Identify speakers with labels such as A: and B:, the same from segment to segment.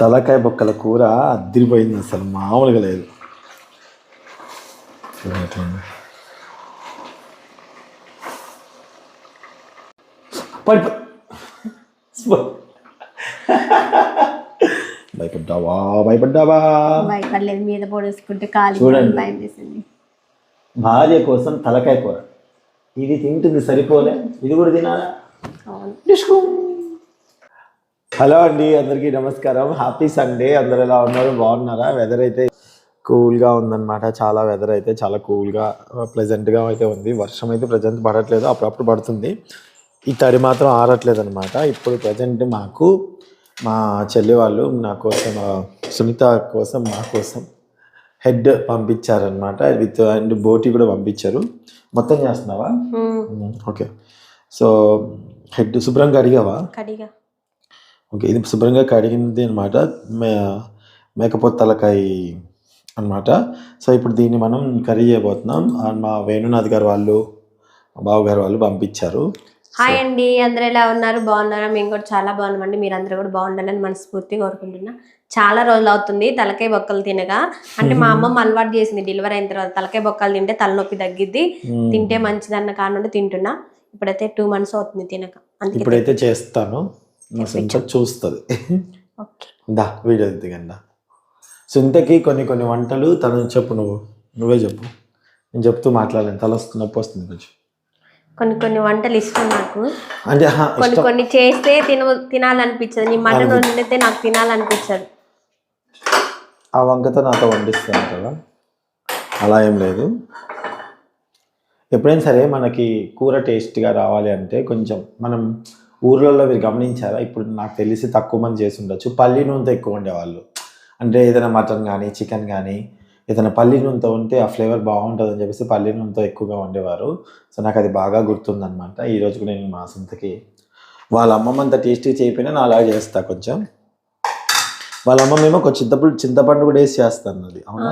A: తలకాయ బొక్కల కూర అద్దరిపోయింది అసలు మామూలుగా లేదు. భయపడ్డావా? భయపడ్డావా?
B: భయపడలేదు మీద పొడేసుకుంటే కాలి
A: చూడండి.
B: భయం వేసింది.
A: భార్య కోసం తలకాయ కూర. ఇది తింటుంది సరిపోలే? ఇది కూడా తినాలా?
B: అవును.
A: హలో అండి అందరికీ నమస్కారం. హ్యాపీ సండే అందరు ఎలా ఉన్నారు? బాగున్నారా? వెదర్ అయితే కూల్గా ఉందన్నమాట. చాలా వెదర్ అయితే చాలా కూల్గా ప్లెజెంట్గా అయితే ఉంది. వర్షం అయితే ప్రజెంట్ పడట్లేదు. అప్పుడప్పుడు పడుతుంది. ఈ తడి మాత్రం ఆరట్లేదు అనమాట ఇప్పుడు ప్రజెంట్ మాకు మా చెల్లి వాళ్ళు నా కోసం సునీత కోసం మా కోసం హెడ్ పంపించారనమాట విత్ అండ్ బోటి కూడా పంపించారు. మొత్తం చేస్తున్నావా? ఓకే. సో హెడ్ శుభ్రంగా అడిగావా
B: కడిగా.
A: ఓకే ఇది శుభ్రంగా కడిగింది అనమాట మే మేకపోతు తలకాయ అనమాట సో ఇప్పుడు దీన్ని మనం కర్రీ చేయబోతున్నాం. మా వేణునాథ్ గారు వాళ్ళు మా బావ గారు వాళ్ళు పంపించారు.
B: హాయ్ అండి అందరూ ఎలా ఉన్నారు? బాగున్నారా? మేము కూడా చాలా బాగున్నామండి. మీరు అందరూ కూడా బాగుండాలని మనస్ఫూర్తిగా కోరుకుంటున్నా. చాలా రోజులు అవుతుంది తలకాయ బొక్కలు తినగా. అంటే మా అమ్మమ్మ అలవాటు చేసింది డెలివరీ అయిన తర్వాత తలకాయ బొక్కలు తింటే తలనొప్పి తగ్గిద్ది. తింటే మంచిదన్న కాడ నుండి తింటున్నా. ఇప్పుడైతే టూ మంత్స్ అవుతుంది తినక.
A: ఇప్పుడైతే చేస్తాను. మా సొంత చూస్తుంది. దా వీడియో దిగండా సుంతకి కొన్ని కొన్ని వంటలు తను చెప్పు నువ్వు. నువ్వే చెప్పు. నేను చెప్తూ మాట్లాడలేను. తల వస్తుంది నొప్పి వస్తుంది కొంచెం.
B: కొన్ని కొన్ని వంటలు ఇష్టం నాకు.
A: అంటే
B: కొన్ని కొన్ని చేస్తే తిన తినాలనిపించదు. నీ మటన్ వండితే నాకు తినాలనిపించదు.
A: ఆ వంకతో నాతో వండిస్తాను కదా. అలా ఏం లేదు. ఎప్పుడైనా సరే మనకి కూర టేస్ట్గా రావాలి అంటే కొంచెం మనం ఊర్లలో మీరు గమనించారా? ఇప్పుడు నాకు తెలిసి తక్కువ మంది చేసి ఉండొచ్చు. పల్లి నూనెతో ఎక్కువ ఉండేవాళ్ళు అంటే ఏదైనా మటన్ కానీ చికెన్ కానీ ఏదైనా పల్లి నూనెతో ఉంటే ఆ ఫ్లేవర్ బాగుంటుంది అని చెప్పేసి పల్లి నూనెతో ఎక్కువగా వండేవారు. సో నాకు అది బాగా గుర్తుందనమాట ఈ రోజు కూడా నేను మా సొంతకి వాళ్ళ అమ్మమ్మ అంత టేస్టీ చేయకపోయినా నా అలాగే చేస్తా కొంచెం. వాళ్ళ అమ్మమ్మ ఒక చింతపండు చింతపండు కూడా వేసి చేస్తాను అది అవునా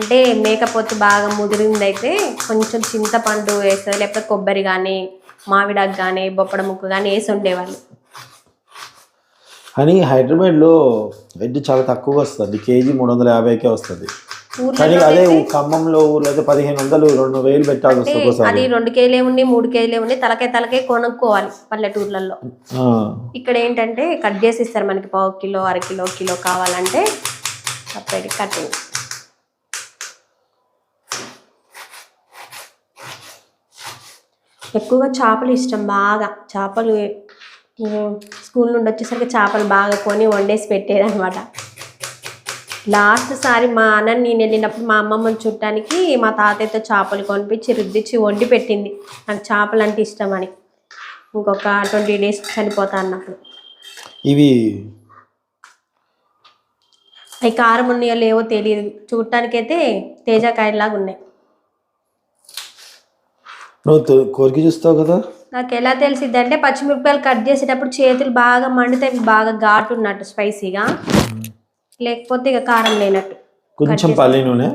B: అంటే మేకపోతే బాగా ముదిరింది అయితే కొంచెం చింతపండు వేస్తారు లేకపోతే కొబ్బరి కానీ మామిడాకు కానీ బొప్పడ ముక్క కానీ వేసి ఉండేవాళ్ళు.
A: కానీ హైదరాబాద్లో వెజ్ చాలా తక్కువగా వస్తుంది. కేజీ మూడు వందల యాభైకే వస్తుంది. కానీ అదే ఖమ్మంలో ఊర్లో అయితే పదిహేను వందలు రెండు వేలు పెట్టాల్సి
B: అంటే
A: వస్తుంది ఒకసారి.
B: అది రెండు కేజీలే ఉండి మూడు కేజీలే ఉండి తలకే తలకే కొనుక్కోవాలి పల్లెటూర్లలో. ఇక్కడ ఏంటంటే కట్ చేసి ఇస్తారు మనకి పావు కిలో అర కిలో కిలో కావాలంటే సపరేట్ కటింగ్ ఎక్కువగా చేపలు ఇష్టం బాగా. చేపలు స్కూల్ నుండి వచ్చేసరికి చేపలు బాగా కొని వండేసి పెట్టేది అనమాట లాస్ట్ సారి మా అన్న నేను వెళ్ళినప్పుడు మా అమ్మమ్మని చుట్టానికి మా తాతయ్యతో చేపలు కొనిపించి రుద్దిచ్చి వండి పెట్టింది. నాకు చేపలు అంటే ఇష్టం అని. ఇంకొక ట్వంటీ డేస్ చనిపోతా అన్నప్పుడు.
A: ఇవి
B: అవి కారం ఉన్నాయో లేవో తెలియదు చూడటానికైతే తేజకాయలాగా ఉన్నాయి.
A: నువ్వు కొరికి చూస్తావు కదా?
B: నాకు ఎలా తెలిసిద్ది అంటే పచ్చిమిరపకాయలు కట్ చేసేటప్పుడు చేతులు బాగా మండితే అవి బాగా ఘాటు ఉన్నట్టు స్పైసీగా. లేకపోతే ఇక కారం లేనట్టు.
A: కొంచెం పల్లి నూనె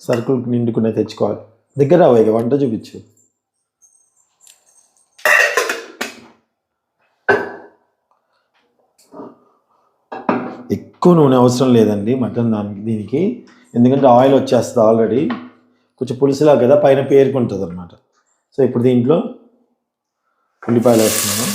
A: సరుకులు నిండుకునే తెచ్చుకోవాలి. దగ్గర ఇక వంట చూపించు. ఎక్కువ నూనె అవసరం లేదండి మటన్ దానికి దీనికి. ఎందుకంటే ఆయిల్ వచ్చేస్తుంది ఆల్రెడీ. కొంచెం పులుసులా కదా పైన పేరుకుంటుంది అనమాట సో ఇప్పుడు దీంట్లో ఉల్లిపాయలు వేస్తున్నాను.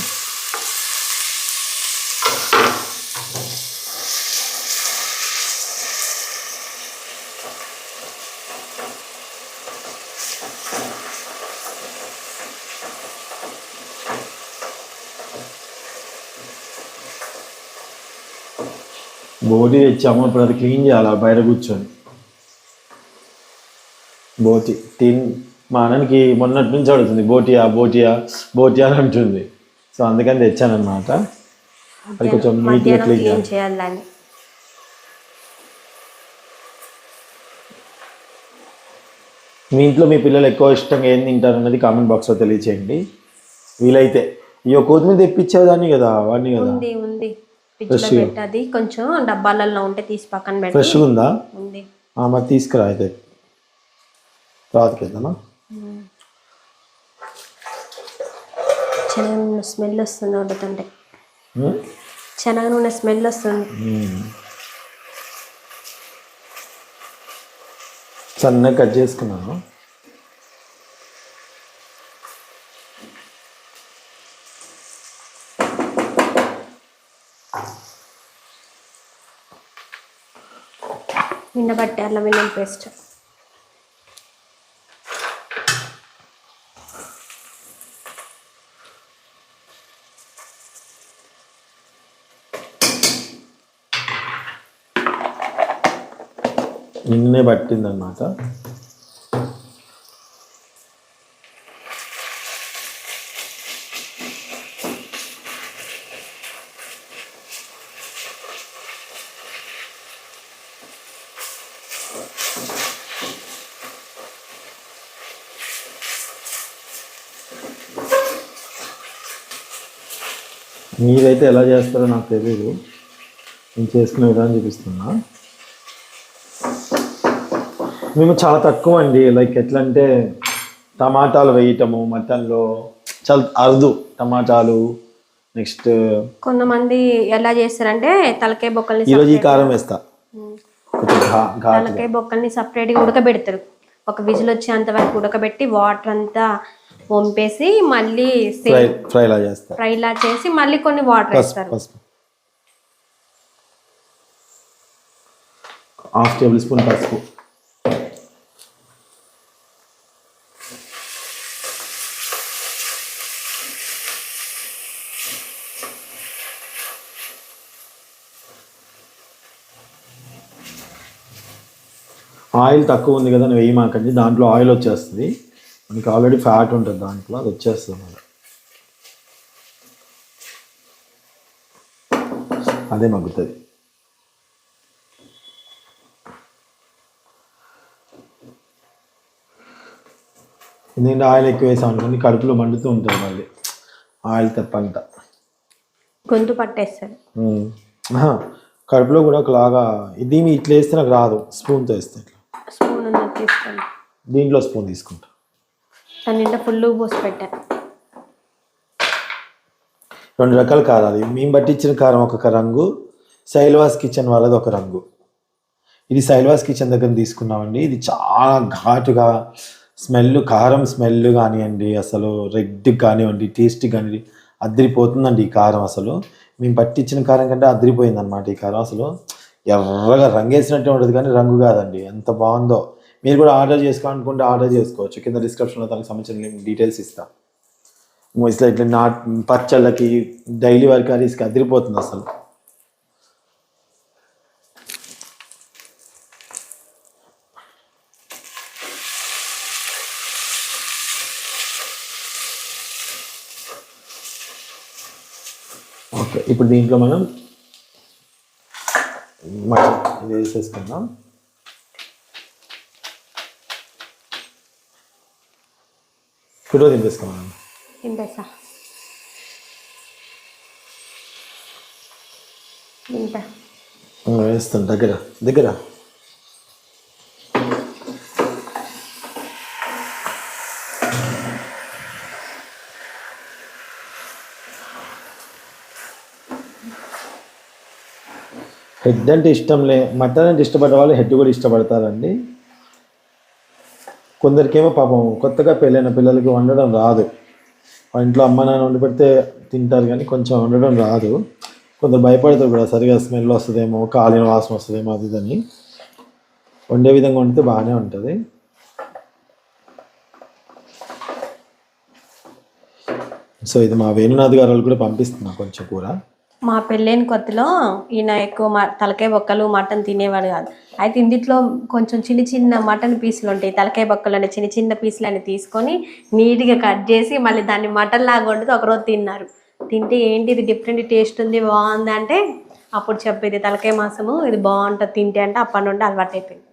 A: బోడి తెచ్చాము ఇప్పుడు అది క్లీన్ చేయాలి బయట కూర్చొని. బోటి తిన్ మా అన్నకి మొన్నటి నుంచి అడుగుతుంది బోటియా బోటియా బోటియా అని అంటుంది. సో అందుకని తెచ్చానమాట అది కొంచెం నీట్గా క్లీన్
B: క్లీన్
A: చేయాలి
B: చేయాలి. దాన్ని
A: మీ ఇంట్లో మీ పిల్లలు ఎక్కువ ఇష్టంగా ఏం తింటారు అన్నది కామెంట్ బాక్స్లో తెలియచేయండి. వీలైతే. ఇక కొత్తిమీర తెప్పించేదాన్ని కదా వాడిని కదా.
B: ఉంది ఉంది. పెట్టది. కొంచెం డబ్బాలలో ఉంటే తీసి పక్కన పెట్టి
A: ఫ్రెష్గా ఉందా?
B: ఉంది.
A: ఆ, మరి తీసుకురా అయితే. తర్వాతకి వెళ్దామా
B: చిన్న స్మెల్ వస్తుంది వండుతుంటే? శనగ నూనె స్మెల్ వస్తుంది.
A: సన్నగా కట్ చేసుకున్నాను.
B: నిండబట్టి అల్లం వెల్లుల్లి పేస్ట్.
A: నిన్నే పట్టిందనమాట మీరైతే ఎలా చేస్తారో నాకు తెలియదు నేను చేసుకునే విధానం చూపిస్తున్నా. మేము చాలా తక్కువ అండి. లైక్ ఎట్లా అంటే టమాటాలు వేయటము మటన్లో చాలా అరుదు టమాటాలు. నెక్స్ట్
B: కొంతమంది ఎలా చేస్తారంటే తలకాయ బొక్కల్ని
A: ఈరోజు ఈ కారం వేస్తా.
B: తలకాయ బొక్కల్ని సపరేట్గా ఉడకబెడతారు. ఒక విజిల్ వచ్చేంత వరకు ఉడకబెట్టి వాటర్ అంతా వంపేసి మళ్ళీ
A: ఫ్రై ఫ్రైలా చేస్తా.
B: ఫ్రైలా చేసి మళ్ళీ కొన్ని వాటర్ వేస్తారు.
A: హాఫ్ టేబుల్ స్పూన్ పసుపు. ఆయిల్ తక్కువ ఉంది కదా నువ్వు వేయమాకండి దాంట్లో ఆయిల్ వచ్చేస్తుంది. మనకి ఆల్రెడీ ఫ్యాట్ ఉంటుంది దాంట్లో అది వచ్చేస్తుంది మళ్ళీ అదే మగ్గుతుంది. ఎందుకంటే ఆయిల్ ఎక్కువ వేసాం అనుకోండి కడుపులో మండుతూ ఉంటుంది మళ్ళీ. ఆయిల్ తెప్పంతా
B: గొంతు పట్టేస్తారు
A: కడుపులో కూడా ఒకలాగా దీన్ని ఇట్లా వేస్తే నాకు రాదు. స్పూన్తో వేస్తే ఇట్లా
B: స్పూన్ ఉన్నది తీసుకోండి.
A: దీంట్లో స్పూన్ తీసుకుంటా.
B: దాని నిండా ఫుల్ పోసి పెట్టాను
A: రెండు రకాల కారాలు మేము పట్టించిన కారం ఒక రంగు శైలవాస్ కిచెన్ వాళ్ళది ఒక రంగు. ఇది శైలవాస్ కిచెన్ దగ్గర తీసుకున్నామండి. ఇది చాలా ఘాటుగా స్మెల్ కారం స్మెల్ కానివ్వండి అసలు రెడ్ కానివ్వండి టేస్ట్ కానివ్వండి అద్దరిపోతుందండి ఈ కారం అసలు. మేము పట్టించిన కారం కంటే అద్దరిపోయింది అనమాట ఈ కారం అసలు. ఎర్రగా రంగేసినట్టే ఉంటుంది కానీ రంగు కాదండి. ఎంత బాగుందో. మీరు కూడా ఆర్డర్ చేసుకోవాలనుకుంటే ఆర్డర్ చేసుకోవచ్చు. కింద డిస్క్రిప్షన్లో దానికి సంబంధించిన డీటెయిల్స్ ఇస్తాను ఇట్లా ఇట్లా నా పచ్చళ్ళకి డైలీ వర్క్ కర్రీస్కి అదిరిపోతుంది అసలు. ఓకే ఇప్పుడు దీంట్లో మనం మటన్ ఇది వేసేసుకుందాం. ఫోటో దింపేసుకున్నాం
B: దింపేసా దింపా.
A: వేస్తాను దగ్గర దగ్గర. హెడ్ అంటే ఇష్టం లే మటన్ అంటే ఇష్టపడే వాళ్ళు హెడ్ కూడా ఇష్టపడతారండి. కొందరికేమో పాపం కొత్తగా పెళ్ళైన పిల్లలకి వండడం రాదు. ఇంట్లో అమ్మ నాన్న వండి పెడితే తింటారు కానీ కొంచెం వండడం రాదు. కొందరు భయపడతారు కూడా సరిగా స్మెల్ వస్తుందేమో కాలిన వాసన వస్తుందేమో అది ఇదని వండే విధంగా వండితే బాగానే ఉంటుంది. సో ఇది మా వేణునాథ్ గారు వాళ్ళు కూడా పంపిస్తున్నా కొంచెం కూర.
B: మా పెళ్ళైన కొత్తలో ఈయన ఎక్కువ మ తలకాయ బొక్కలు మటన్ తినేవాడు కాదు. అయితే ఇందిట్లో కొంచెం చిన్న చిన్న మటన్ పీసులు ఉంటాయి. తలకాయ బొక్కలు అనే చిన్న చిన్న పీసులు అని తీసుకొని నీట్గా కట్ చేసి మళ్ళీ దాన్ని మటన్ లాగా వండితే ఒకరోజు తిన్నారు. తింటే ఏంటి? ఇది డిఫరెంట్ టేస్ట్ ఉంది బాగుంది అంటే అప్పుడు చెప్పేది తలకాయ మాసము ఇది బాగుంటుంది తింటే అంటే అప్పటి నుండి అలవాటు అయిపోయింది.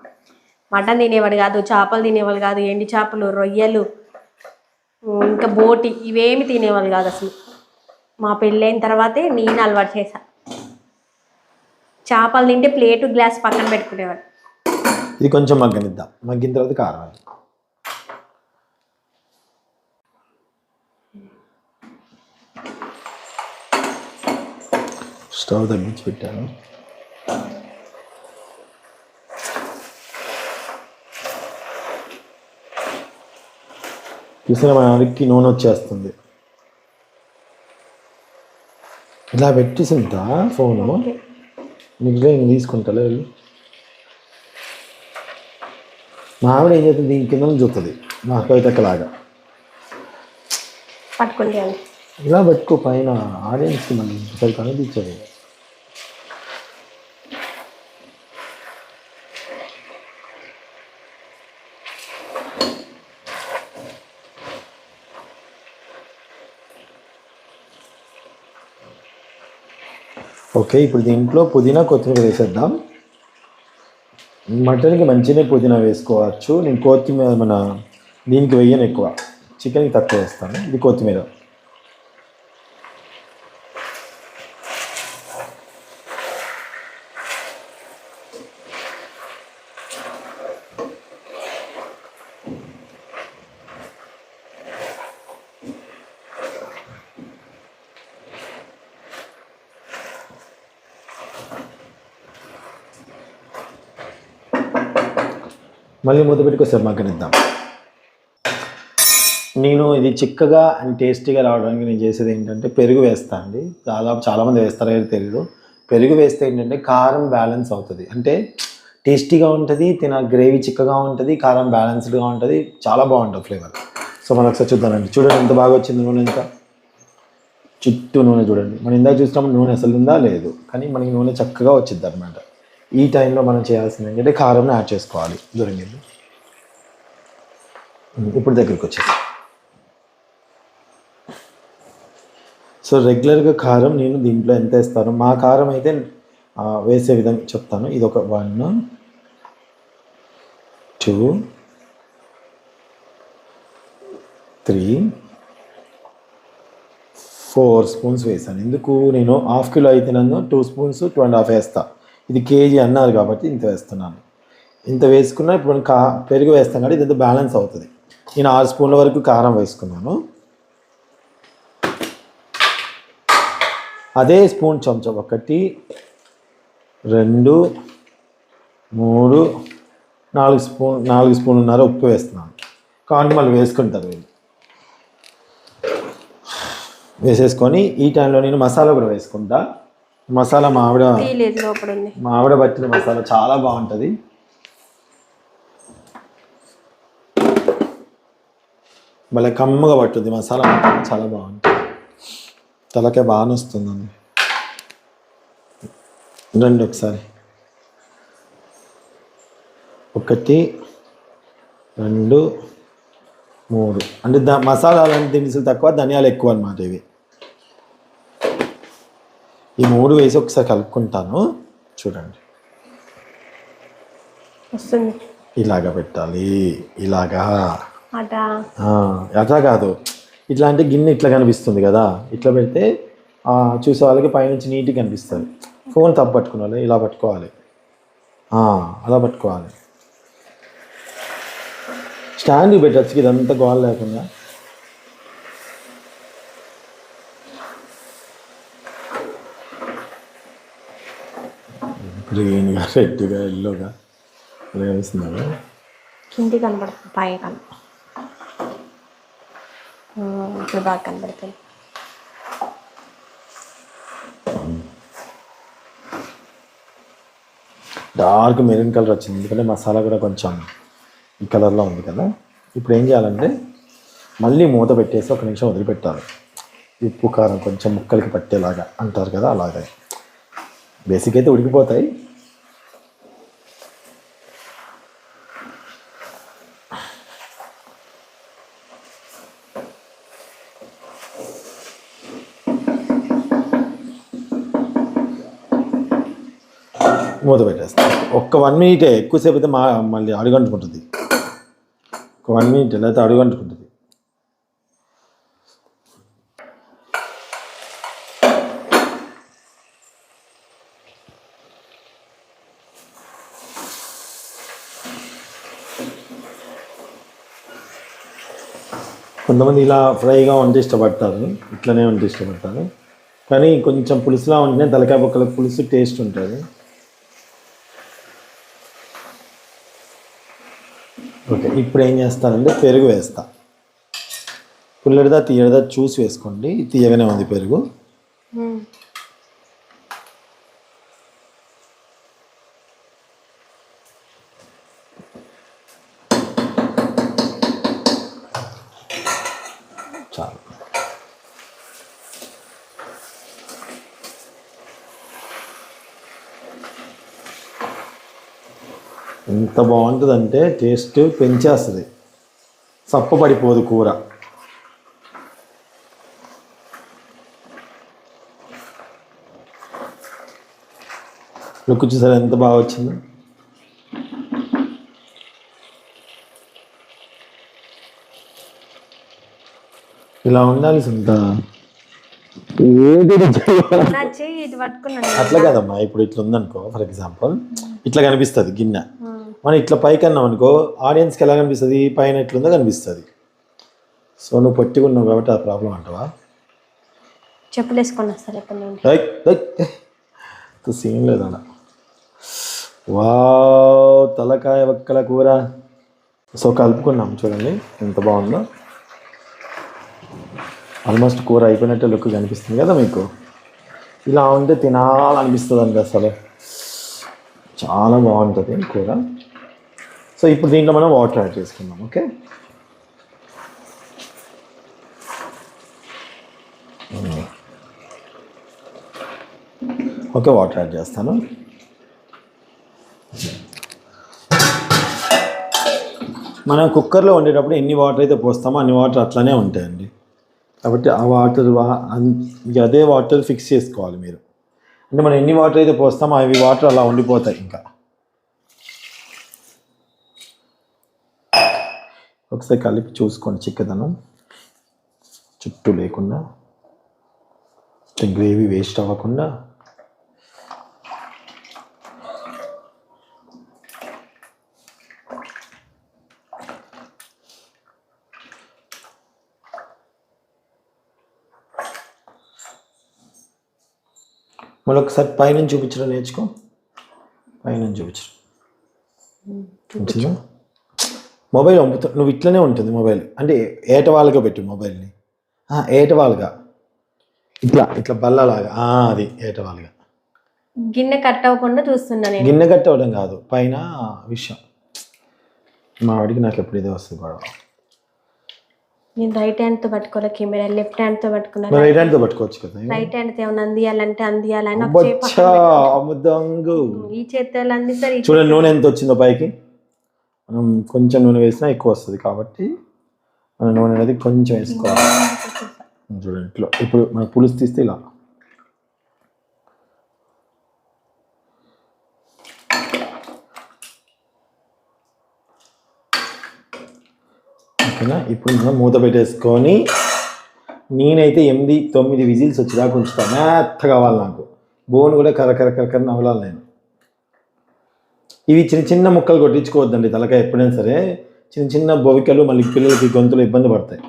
B: మటన్ తినేవాడు కాదు చేపలు తినేవాళ్ళు కాదు ఎండి చేపలు రొయ్యలు ఇంకా బోటి ఇవేమి తినేవాళ్ళు కాదు అసలు. మా పెళ్ళైన తర్వాతే నేను అలవాటు చేశా. చేపలు తింటే ప్లేటు గ్లాస్ పక్కన పెట్టుకునేవాడు.
A: ఇది కొంచెం మగ్గనిద్దాం. మగ్గిన తర్వాత కారం స్టవ్ తగ్గించి పెట్టాను. చూసిన మన అడికి నూనె వచ్చేస్తుంది. ఇలా పెట్టేసింత ఫోను? నీకు నేను తీసుకుంటా వెళ్ళి. మా ఆవిడ ఏం చేస్తుంది? దీని కింద చూస్తుంది. మా కవితక్కలాగా
B: పట్టుకోండి అండి
A: ఇలా పెట్టుకో పైన ఆడియన్స్కి మళ్ళీ ఒకసారి కనిపించదు ఓకే ఇప్పుడు దీంట్లో పుదీనా కొత్తిమీర వేసేద్దాం. మటన్కి మంచిగానే పుదీనా వేసుకోవచ్చు. నేను కొత్తిమీర మన దీనికి వెయ్యను ఎక్కువ. చికెన్కి తక్కువ వేస్తాను. ఇది కొత్తిమీర. మళ్ళీ మూత పెట్టుకోసారి మగ్గనిద్దాం. నేను ఇది చిక్కగా అండ్ టేస్టీగా రావడానికి నేను చేసేది ఏంటంటే పెరుగు వేస్తా అండి. దాదాపు చాలామంది వేస్తారో తెలియదు పెరుగు వేస్తే ఏంటంటే కారం బ్యాలెన్స్ అవుతుంది. అంటే టేస్టీగా ఉంటుంది తిన గ్రేవీ చిక్కగా ఉంటుంది కారం బ్యాలెన్స్డ్గా ఉంటుంది చాలా బాగుంటుంది ఫ్లేవర్. సో మనం ఒకసారి చూద్దామండి. చూడండి ఎంత బాగా వచ్చింది నూనె ఇంకా చుట్టూ నూనె చూడండి. మనం ఇందాక చూసినప్పుడు నూనె అసలు ఉందా? లేదు. కానీ మనకి నూనె చక్కగా వచ్చింది అనమాట ఈ టైంలో మనం చేయాల్సింది ఏంటంటే కారంను యాడ్ చేసుకోవాలి దొరికింది. ఇప్పుడు దగ్గరికి వచ్చేసి. సో రెగ్యులర్గా కారం నేను దీంట్లో ఎంత వేస్తాను? మా కారం అయితే వేసే విధంగా చెప్తాను. ఇది ఒక one two three four spoons వేసాను. ఎందుకు? నేను హాఫ్ కిలో అయితే నన్ను two spoons two and half వేస్తాను ఇది కేజీ అన్నారు కాబట్టి ఇంత వేస్తున్నాను. ఇంత వేసుకున్నా ఇప్పుడు కా పెరుగు వేస్తాం కాబట్టి ఇదంతా బ్యాలెన్స్ అవుతుంది. నేను ఆరు స్పూన్ల వరకు కారం వేసుకున్నాను. అదే స్పూన్ చెంచా ఒకటి రెండు మూడు నాలుగు స్పూన్ నాలుగు స్పూన్లున్నర ఉప్పు వేస్తున్నాను. కాబట్టి మళ్ళీ వేసుకుంటారు వీళ్ళు. వేసేసుకొని ఈ టైంలో నేను మసాలా కూడా వేసుకుంటా. మసాలా మా ఆవిడ
B: తీయలేదు లోపల ఉంది.
A: మా ఆవిడ పట్టిన మసాలా చాలా బాగుంటుంది. భలే కమ్మగా పట్టుద్ది మసాలా చాలా బాగుంటుంది తలకే బాగా వస్తుందండి రండి ఒకసారి. ఒకటి రెండు మూడు. అంటే దా మసాలాలు దినుసులు తక్కువ ధనియాలు ఎక్కువ అన్నమాట ఇవి. ఈ మూడు వేసి ఒకసారి కలుపుకుంటాను. చూడండి.
B: వస్తుంది.
A: ఇలాగా పెట్టాలి. ఇలాగా.
B: అట
A: అట్లా కాదు. ఇట్లా అంటే గిన్నె ఇట్లా కనిపిస్తుంది కదా. ఇట్లా పెడితే చూసే వాళ్ళకి పైనుంచి నీట్గా కనిపిస్తుంది. ఫోన్ తప్పు పట్టుకోవాలి ఇలా పట్టుకోవాలి. అలా పట్టుకోవాలి. స్టాండ్ పెట్టచ్చు ఇదంతా గోల్ లేకుండా. గ్రీన్గా రెడ్గా ఎల్లోగా? కనిపిస్తుంది?
B: కింది కనబడుతుంది పై కన ఇప్పుడు బాగా కనబడుతుంది.
A: డార్క్ మెరూన్ కలర్ వచ్చింది ఎందుకంటే మసాలా కూడా కొంచెం ఈ కలర్లో ఉంది కదా. ఇప్పుడు ఏం చేయాలంటే మళ్ళీ మూత పెట్టేసి ఒక నిమిషం వదిలిపెట్టాలి. ఉప్పు కారం కొంచెం ముక్కలకి పట్టేలాగా అంటారు కదా అలాగే. బేసిక్ అయితే ఉడికిపోతాయి. మూత పెట్టేస్తాం. ఒక్క వన్ మినిటే ఎక్కువసేపు అయితే మా మళ్ళీ అడుగంటుకుంటుంది. ఒక వన్ మినిట్ లేకపోతే అడుగంటుకుంటుంది. కొంతమంది ఇలా ఫ్రైగా వంట ఇష్టపడతారు. ఇట్లనే వంట ఇష్టపడతారు. కానీ కొంచెం పులుసులా ఉంటేనే తలకాయ బొక్కల పులుసు టేస్ట్ ఉంటుంది. ఓకే ఇప్పుడు ఏం చేస్తానంటే పెరుగు వేస్తా. పుల్లడిదా తీయడదా చూసి వేసుకోండి. తీయగానే ఉంది పెరుగు. ఎంత బాగుంటుందంటే టేస్ట్ పెంచేస్తుంది. సప్ప పడిపోదు కూర. లుక్ చూసారా ఎంత బాగా వచ్చిందో? ఇలా ఉండాలి సుంత
B: నా చెయ్యి ఇటు పట్టుకున్నాను.
A: అట్లా కదమ్మా ఇప్పుడు ఇట్లా ఉందనుకో ఫర్ ఎగ్జాంపుల్ ఇట్లా కనిపిస్తుంది గిన్నె. మనం ఇట్లా పైకి అన్నాం అనుకో ఆడియన్స్కి ఎలా కనిపిస్తుంది? పైన ఎట్లుందో కనిపిస్తుంది. సో నువ్వు పొట్టిగా ఉన్నావు కాబట్టి ఆ ప్రాబ్లం అంటావా?
B: చెప్పులు వేసుకొని వస్తారు ఎప్పటి నుండి?
A: సీన్ లేదు అలా వావ్ తలకాయ వక్కల కూర. సో కలుపుకున్నాం చూడండి ఎంత బాగుందో. ఆల్మోస్ట్ కూర అయిపోయినట్టే లుక్ కనిపిస్తుంది కదా మీకు. ఇలా ఉంటే తినాలనిపిస్తుంది అండి అసలు. చాలా బాగుంటుంది కూర. సో ఇప్పుడు దీంట్లో మనం వాటర్ యాడ్ చేసుకుందాం ఓకే ఓకే వాటర్ యాడ్ చేస్తాను. మనం కుక్కర్లో వండేటప్పుడు ఎన్ని వాటర్ అయితే పోస్తామో అన్ని వాటర్ అట్లానే ఉంటాయండి. కాబట్టి ఆ వాటర్ వా- ఇక అదే వాటర్ ఫిక్స్ చేసుకోవాలి మీరు. అంటే మనం ఎన్ని వాటర్ అయితే పోస్తామో అవి వాటర్ అలా ఉండిపోతాయి ఇంకా. ఒకసారి కలిపి చూసుకోండి చిక్కదనం. చుట్టూ లేకుండా గ్రేవీ వేస్ట్ అవ్వకుండా. మళ్ళీ ఒకసారి పైనుంచి చూపించడం నేర్చుకో. పైనుంచి చూపించడం. మంచిదా మొబైల్ పంపుతా నువ్వు ఇట్లనే ఉంటుంది మొబైల్. అంటే ఏటవాలుగా పెట్టు మొబైల్ని. ఏటవాలుగా ఇట్లా ఇట్లా బల్లలాగా. అది ఏటవాలుగా
B: గిన్నె కట్ అవ్వకుండా చూస్తున్నా నేను.
A: గిన్నె కట్టవడం కాదు పైన విషయం మా వాడికి నాకు ఎప్పుడు ఇదే వస్తుంది గొడవ.
B: నేను రైట్ హ్యాండ్తో పట్టుకోలే కెమెరా? లెఫ్ట్ హ్యాండ్తో పట్టుకున్నా
A: మరి రైట్ హ్యాండ్తో పట్టుకోవచ్చు కదా
B: రైట్ హ్యాండ్తో ఏమైనా అందియాలంటే అందియాలని. ఈ చేతులు అందిస్తారు
A: చూడండి నూనె ఎంత వచ్చిందో పైకి. మనం కొంచెం నూనె వేసినా ఎక్కువ వస్తుంది కాబట్టి మన నూనె అనేది కొంచెం వేసుకోవాలి. చూడండి ఇట్లా ఇప్పుడు మన పులుసు తీస్తే ఇలా. ఓకేనా? ఇప్పుడు మనం మూత పెట్టేసుకొని నేనైతే ఎనిమిది తొమ్మిది విజిల్స్ వచ్చేదాకా ఉంచుతాను మెత్త కావాలి నాకు. బోన్ కూడా కర కర కర కర నవలాలి నేను. ఇవి చిన్న చిన్న ముక్కలు కొట్టించుకోవద్దండి తలకాయ ఎప్పుడైనా సరే. చిన్న చిన్న బొవికలు మళ్ళీ పిల్లలకి గొంతులు ఇబ్బంది పడతాయి.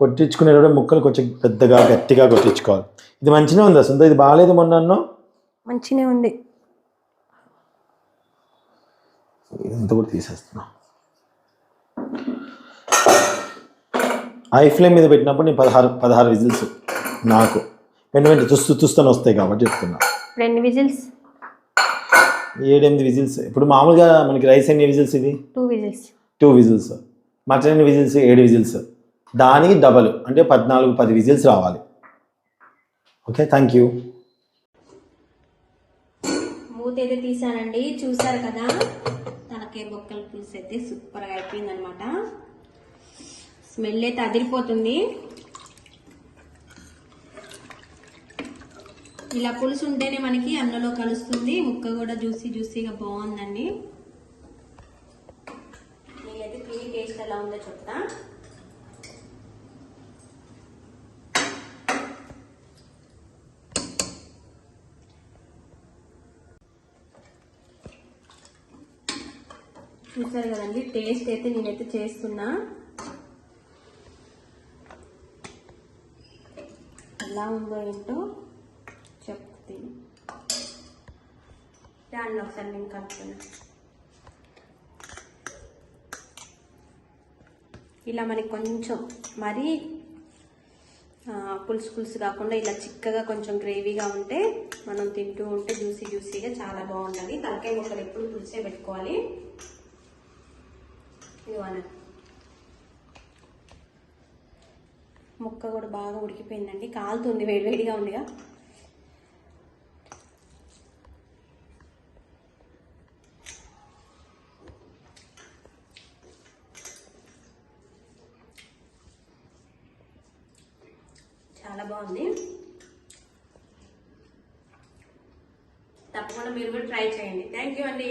A: కొట్టించుకునేటప్పుడు ముక్కలు కొంచెం పెద్దగా గట్టిగా కొట్టించుకోవాలి. ఇది మంచిగా ఉంది అసలు ఇది బాగాలేదు మొన్న
B: మంచినే ఉంది.
A: ఇదంతా కూడా తీసేస్తున్నా. హై ఫ్లేమ్ మీద పెట్టినప్పుడు నేను పదహారు పదహారు విజిల్స్ నాకు. వెంట వెంట తుస్తు తుస్తని వస్తాయి కాబట్టి చెప్తున్నా.
B: ఎన్ని విజిల్స్?
A: ఏడెనిమిది విజిల్స్. ఇప్పుడు మామూలుగా మనకి రైస్ ఎన్ని విజిల్స్ ఇది?
B: Two whistles.
A: Two whistles. Mutton ఎన్ని విజిల్స్? ఏడు విజిల్స్. దానికి డబల్ అంటే పద్నాలుగు పది విజిల్స్ రావాలి. ఓకే థ్యాంక్ యూ
B: మూత అయితే తీసానండి చూసారు కదా? తలకాయ బొక్కల పులుసు అయితే సూపర్గా అయిపోయింది అనమాట స్మెల్ అయితే అదిరిపోతుంది. ఇలా పులుసు ఉంటేనే మనకి అన్నంలో కలుస్తుంది. ముక్క కూడా జ్యూసీ జ్యూసీగా బాగుందండి. నేనైతే తిని టేస్ట్ ఎలా ఉందో చెప్తా. చూసారు కదండి టేస్ట్ అయితే నేనైతే చేస్తున్నా. ఎలా ఉందో ఏంటో. దానిలో ఒకసారి నేను కలుపుతున్నా. ఇలా మనకి కొంచెం మరీ పులుసు పులుసు కాకుండా ఇలా చిక్కగా కొంచెం గ్రేవీగా ఉంటే మనం తింటూ ఉంటే జ్యూసీ జ్యూసీగా చాలా బాగుంటుంది. తలకాయ ముక్కలు ఎప్పుడు పులిసే పెట్టుకోవాలి. ముక్క కూడా బాగా ఉడికిపోయిందండి. కాలుతుంది వేడివేడిగా ఉందిగా చాలా బాగుంది. తప్పకుండా మీరు కూడా ట్రై చేయండి. థ్యాంక్ యూ అండి.